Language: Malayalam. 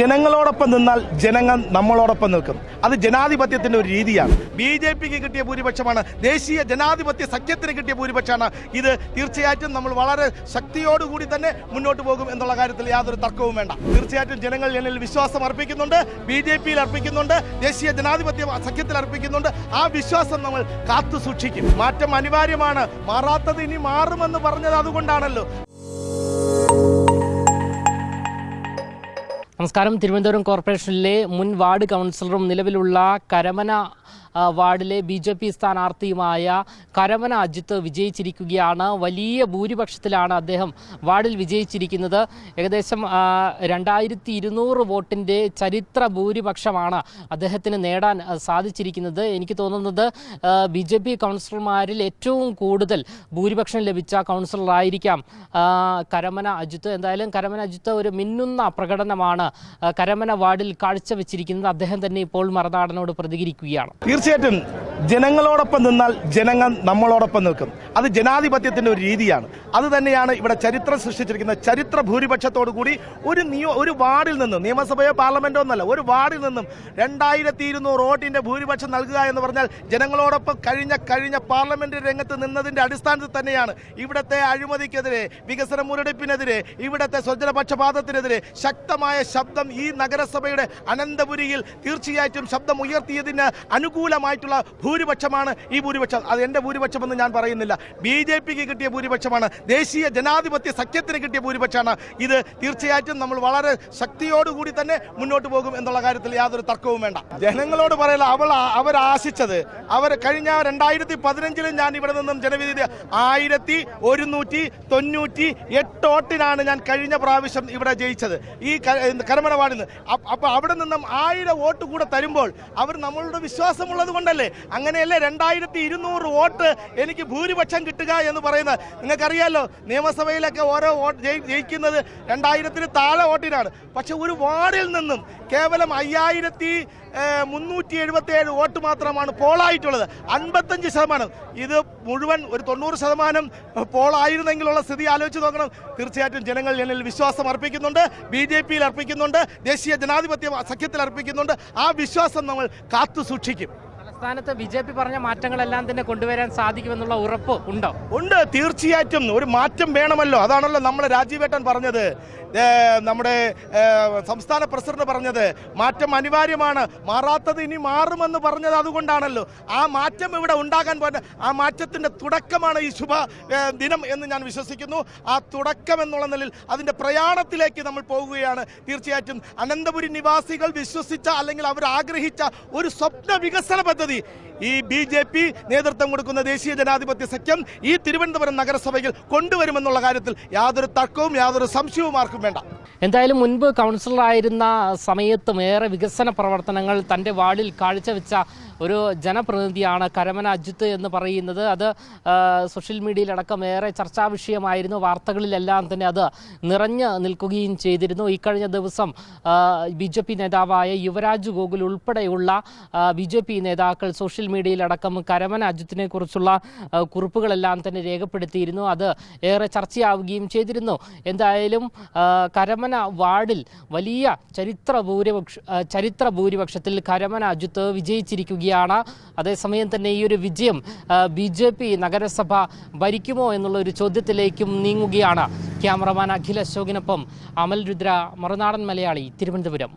ജനങ്ങളോടൊപ്പം നിന്നാൽ ജനങ്ങൾ നമ്മളോടൊപ്പം നിൽക്കും. അത് ജനാധിപത്യത്തിന്റെ ഒരു രീതിയാണ്. ബി ജെ പിക്ക് കിട്ടിയ ഭൂരിപക്ഷമാണ്. ദേശീയ ജനാധിപത്യ സഖ്യത്തിന് കിട്ടിയ ഭൂരിപക്ഷമാണ്. ഇത് തീർച്ചയായിട്ടും നമ്മൾ വളരെ ശക്തിയോടുകൂടി തന്നെ മുന്നോട്ട് പോകും എന്നുള്ള കാര്യത്തിൽ യാതൊരു തർക്കവും വേണ്ട. തീർച്ചയായിട്ടും ജനങ്ങൾ എന്നിൽ വിശ്വാസം അർപ്പിക്കുന്നുണ്ട്. ബി ജെ പിയിൽ അർപ്പിക്കുന്നുണ്ട്. ദേശീയ ജനാധിപത്യ സഖ്യത്തിൽ അർപ്പിക്കുന്നുണ്ട്. ആ വിശ്വാസം നമ്മൾ കാത്തു സൂക്ഷിക്കും മാറ്റം അനിവാര്യമാണ്. മാറാത്തത് ഇനി മാറുമെന്ന് പറഞ്ഞത് അതുകൊണ്ടാണല്ലോ. നമസ്കാരം. തിരുവനന്തപുരം കോർപ്പറേഷനിലെ മുൻ വാർഡ് കൗൺസിലറും നിലവിലുള്ള കരമന വാർഡിലെ ബി ജെ പി സ്ഥാനാർത്ഥിയുമായ കരമന അജിത്ത് വിജയിച്ചിരിക്കുകയാണ്. വലിയ ഭൂരിപക്ഷത്തിലാണ് അദ്ദേഹം വാർഡിൽ വിജയിച്ചിരിക്കുന്നത്. ഏകദേശം രണ്ടായിരത്തി ഇരുന്നൂറ് വോട്ടിന്റെ ചരിത്ര ഭൂരിപക്ഷമാണ് അദ്ദേഹത്തിന് നേടാൻ സാധിച്ചിരിക്കുന്നത്. എനിക്ക് തോന്നുന്നത് ബി ജെ പി കൗൺസിലർമാരിൽ ഏറ്റവും കൂടുതൽ ഭൂരിപക്ഷം ലഭിച്ച കൗൺസിലറായിരിക്കാം കരമന അജിത്ത്. എന്തായാലും കരമന അജിത്ത് ഒരു മിന്നുന്ന പ്രകടനമാണ് കരമന വാർഡിൽ കാഴ്ചവെച്ചിരിക്കുന്നത്. അദ്ദേഹം തന്നെ ഇപ്പോൾ മറുനാടനോട് പ്രതികരിക്കുകയാണ്. തീർച്ചയായിട്ടും. ജനങ്ങളോടൊപ്പം നിന്നാൽ ജനങ്ങൾ നമ്മളോടൊപ്പം നിൽക്കും. അത് ജനാധിപത്യത്തിന്റെ ഒരു രീതിയാണ്. അത് തന്നെയാണ് ഇവിടെ ചരിത്രം സൃഷ്ടിച്ചിരിക്കുന്ന ചരിത്ര ഭൂരിപക്ഷത്തോടു കൂടി ഒരു നിയോ ഒരു വാർഡിൽ നിന്നും നിയമസഭയോ പാർലമെന്റോ ഒന്നല്ല ഒരു വാർഡിൽ നിന്നും രണ്ടായിരത്തി ഇരുന്നൂറ് വോട്ടിന്റെ ഭൂരിപക്ഷം നൽകുക എന്ന് പറഞ്ഞാൽ ജനങ്ങളോടൊപ്പം കഴിഞ്ഞ കഴിഞ്ഞ പാർലമെന്റ് രംഗത്ത് നിന്നതിന്റെ അടിസ്ഥാനത്തിൽ തന്നെയാണ് ഇവിടുത്തെ അഴിമതിക്കെതിരെ വികസന മുരടിപ്പിനെതിരെ ഇവിടത്തെ സ്വജനപക്ഷപാതത്തിനെതിരെ ശക്തമായ ശബ്ദം ഈ നഗരസഭയുടെ അനന്തപുരിയിൽ തീർച്ചയായിട്ടും ശബ്ദം ഉയർത്തിയതിന് അനുകൂലമായിട്ടുള്ള ഭൂരിപക്ഷമാണ് ഈ ഭൂരിപക്ഷം. അത് എന്റെ ഭൂരിപക്ഷമെന്ന് ഞാൻ പറയുന്നില്ല. ബി ജെ പിക്ക് കിട്ടിയ ഭൂരിപക്ഷമാണ്. ദേശീയ ജനാധിപത്യ സഖ്യത്തിന് കിട്ടിയ ഭൂരിപക്ഷമാണ്. ഇത് തീർച്ചയായിട്ടും നമ്മൾ വളരെ ശക്തിയോടുകൂടി തന്നെ മുന്നോട്ട് പോകും എന്നുള്ള കാര്യത്തിൽ യാതൊരു തർക്കവും വേണ്ട. ജനങ്ങളോട് പറയല അവൾ അവർ ആശിച്ചത് അവർ കഴിഞ്ഞ രണ്ടായിരത്തി പതിനഞ്ചിലും ഞാൻ ഇവിടെ നിന്നും ജനവിധി ആയിരത്തി ഒരുന്നൂറ്റി തൊണ്ണൂറ്റി എട്ട് വോട്ടിനാണ് ഞാൻ കഴിഞ്ഞ പ്രാവശ്യം ഇവിടെ ജയിച്ചത്. ഈ കരമന വാർഡിൽ നിന്ന് അപ്പ- അപ്പൊ അവിടെ നിന്നും ആയിരം വോട്ട് കൂടെ തരുമ്പോൾ അവർ നമ്മളുടെ വിശ്വാസമുള്ളത് കൊണ്ടല്ലേ? അങ്ങനെയല്ലേ രണ്ടായിരത്തി ഇരുന്നൂറ് വോട്ട് എനിക്ക് ഭൂരിപക്ഷം കിട്ടുക എന്ന് പറയുന്നത്? നിങ്ങൾക്കറിയാലോ നിയമസഭയിലൊക്കെ ഓരോ വോട്ട് ജയി- ജയിക്കുന്നത് രണ്ടായിരത്തിന് താഴെ വോട്ടിനാണ്. പക്ഷെ ഒരു വാർഡിൽ നിന്നും കേവലം അയ്യായിരത്തി മുന്നൂറ്റി എഴുപത്തി ഏഴ് വോട്ട് മാത്രമാണ് പോളായിട്ടുള്ളത്. അൻപത്തഞ്ച് ശതമാനം. ഇത് മുഴുവൻ ഒരു തൊണ്ണൂറ് ശതമാനം പോളായിരുന്നെങ്കിലുള്ള സ്ഥിതി ആലോചിച്ച് നോക്കണം. തീർച്ചയായിട്ടും ജനങ്ങൾ എന്നിൽ വിശ്വാസം അർപ്പിക്കുന്നുണ്ട്. ബി ജെ പിയിൽ അർപ്പിക്കുന്നുണ്ട്. ദേശീയ ജനാധിപത്യ സഖ്യത്തിൽ അർപ്പിക്കുന്നുണ്ട്. ആ വിശ്വാസം നമ്മൾ കാത്തു സൂക്ഷിക്കും. തലസ്ഥാനത്ത് ബി ജെ പി പറഞ്ഞ മാറ്റങ്ങളെല്ലാം തന്നെ കൊണ്ടുവരാൻ സാധിക്കുമെന്നുള്ള ഉറപ്പ് ഉണ്ടോ? ഉണ്ട് തീർച്ചയായിട്ടും. ഒരു മാറ്റം വേണമല്ലോ. അതാണല്ലോ നമ്മൾ രാജീവേട്ടൻ പറഞ്ഞത്. നമ്മുടെ സംസ്ഥാന പ്രസിഡന്റ് പറഞ്ഞത്. മാറ്റം അനിവാര്യമാണ്. മാറാത്തത് ഇനി മാറുമെന്ന് പറഞ്ഞത് അതുകൊണ്ടാണല്ലോ. ആ മാറ്റം ഇവിടെ ഉണ്ടാകാൻ പോകുന്ന ആ മാറ്റത്തിന്റെ തുടക്കമാണ് ഈ ശുഭ ദിനം എന്ന് ഞാൻ വിശ്വസിക്കുന്നു. ആ തുടക്കം എന്നുള്ള നിലയിൽ അതിന്റെ പ്രയാണത്തിലേക്ക് നമ്മൾ പോകുകയാണ്. തീർച്ചയായിട്ടും അനന്തപുരി നിവാസികൾ വിശ്വസിച്ച അല്ലെങ്കിൽ അവർ ആഗ്രഹിച്ച ഒരു സ്വപ്ന വികസന പദ്ധതി ഈ ബി ജെ പി നേതൃത്വം കൊടുക്കുന്ന ദേശീയ ജനാധിപത്യ സഖ്യം ഈ തിരുവനന്തപുരം നഗരസഭയിൽ കൊണ്ടുവരുമെന്നുള്ള കാര്യത്തിൽ യാതൊരു തർക്കവും യാതൊരു സംശയവും ആർക്കും വേണ്ട. എന്തായാലും മുൻപ് കൗൺസിലറായിരുന്ന സമയത്ത് ഏറെ വികസന പ്രവർത്തനങ്ങൾ തന്റെ വാർഡിൽ കാഴ്ചവെച്ച ഒരു ജനപ്രതിനിധിയാണ് കരമന അജിത്ത് എന്ന് പറയുന്നത്. അത് സോഷ്യൽ മീഡിയയിലടക്കം ഏറെ ചർച്ചാ വിഷയമായിരുന്നു. വാർത്തകളിലെല്ലാം തന്നെ അത് നിറഞ്ഞു നിൽക്കുകയും ചെയ്തിരുന്നു. ഇക്കഴിഞ്ഞ ദിവസം ബി നേതാവായ യുവരാജ് ഗോകുൽ ഉൾപ്പെടെയുള്ള ബി പി നേതാക്കൾ സോഷ്യൽ മീഡിയയിലടക്കം കരമന അജിത്തിനെ കുറിച്ചുള്ള കുറിപ്പുകളെല്ലാം തന്നെ രേഖപ്പെടുത്തിയിരുന്നു. അത് ഏറെ ചർച്ചയാവുകയും ചെയ്തിരുന്നു. എന്തായാലും കരമന വാർഡിൽ വലിയ ചരിത്ര ഭൂരിപക്ഷ ചരിത്ര ഭൂരിപക്ഷത്തിൽ കരമന അജിത്ത് വിജയിച്ചിരിക്കുകയാണ്. അതേസമയം തന്നെ ഈ ഒരു വിജയം ബി ജെ പി നഗരസഭ ഭരിക്കുമോ എന്നുള്ള ഒരു ചോദ്യത്തിലേക്കും നീങ്ങുകയാണ് ക്യാമറമാൻ അഖിൽ അശോകിനൊപ്പം അമൽ രുദ്ര മറുനാടൻ മലയാളി തിരുവനന്തപുരം.